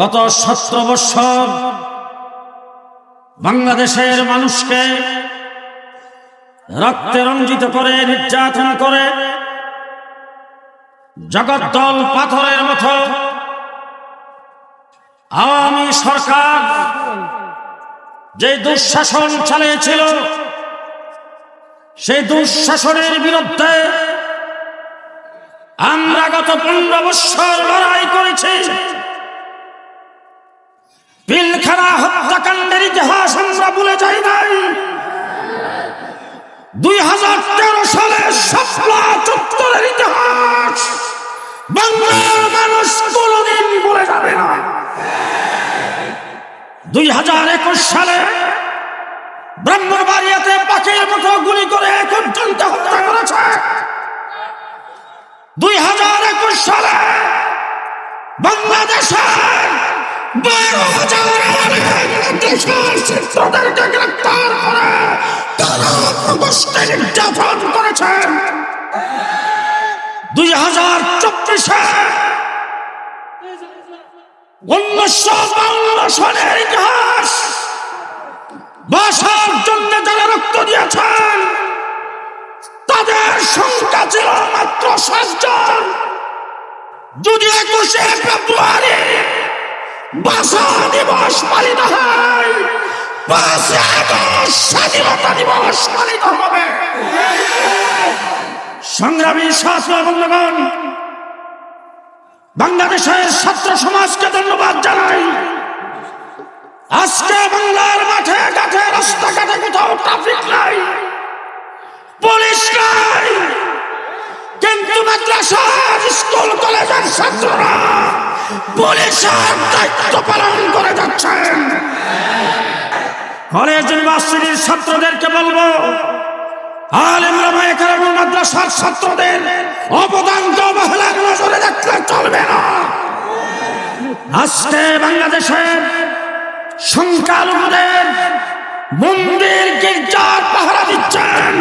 গত সতেরো বৎসর বাংলাদেশের মানুষকে রক্তে রঞ্জিত করে, নির্যাতন করে জগদ্দল পাথরের মতো আওয়ামী সরকার যে দুঃশাসন চালিয়েছিল, সেই দুঃশাসনের বিরুদ্ধে আমরা গত পনেরো বৎসর লড়াই করেছি। আমরা ভুলে যাই নাই। দুই হাজার তেরো সালে সাপলা চত্বরের ইতিহাস, বাংলার মানুষ কোনদিন ভুলে যাবে না। দুই হাজার একুশ সালে ব্রাহ্মণবাড়িয়াতে পাখির মতো গুলি করে পর্যন্ত হত্যা করেছে। দুই হাজার একুশ সালে বাংলাদেশের বারো হাজার দেশের চিত্রদেরকে গ্রেপ্তার করে তারা গোষ্ঠী নির্যাতন করেছেন। দুই হাজার চব্বিশে উনিশশো বাউন্ন সনের ইতিহাস। বাসার জন্য যারা রক্ত দিয়েছেন ছিল মাত্র সাতজন। যদি একুশে ফেব্রুয়ারি ভাষা দিবস পালিত হয়। স্বাধীনতা দিবস পালিত হবে। সংগ্রামী বন্ধুগণ, বাংলাদেশের ছাত্র সমাজকে ধন্যবাদ জানাই। আজকে বাংলার মাঠে, ঘাটে, রাস্তাঘাটে কোথাও ট্রাফিক নাই। পুলিশ নাই। কিন্তু মাদ্রাসার স্কুল, কলেজের ছাত্ররা পুলিশের দায়িত্ব পালন করে যাচ্ছেন। কলেজ ইউনিভার্সিটির ছাত্রদেরকে বলব মাদ্রাসার ছাত্রদের নজরে রাখলে চলবে না। আজকে বাংলাদেশের সংখ্যালঘুদের মন্দির গির্জার পাহারা দিচ্ছেন।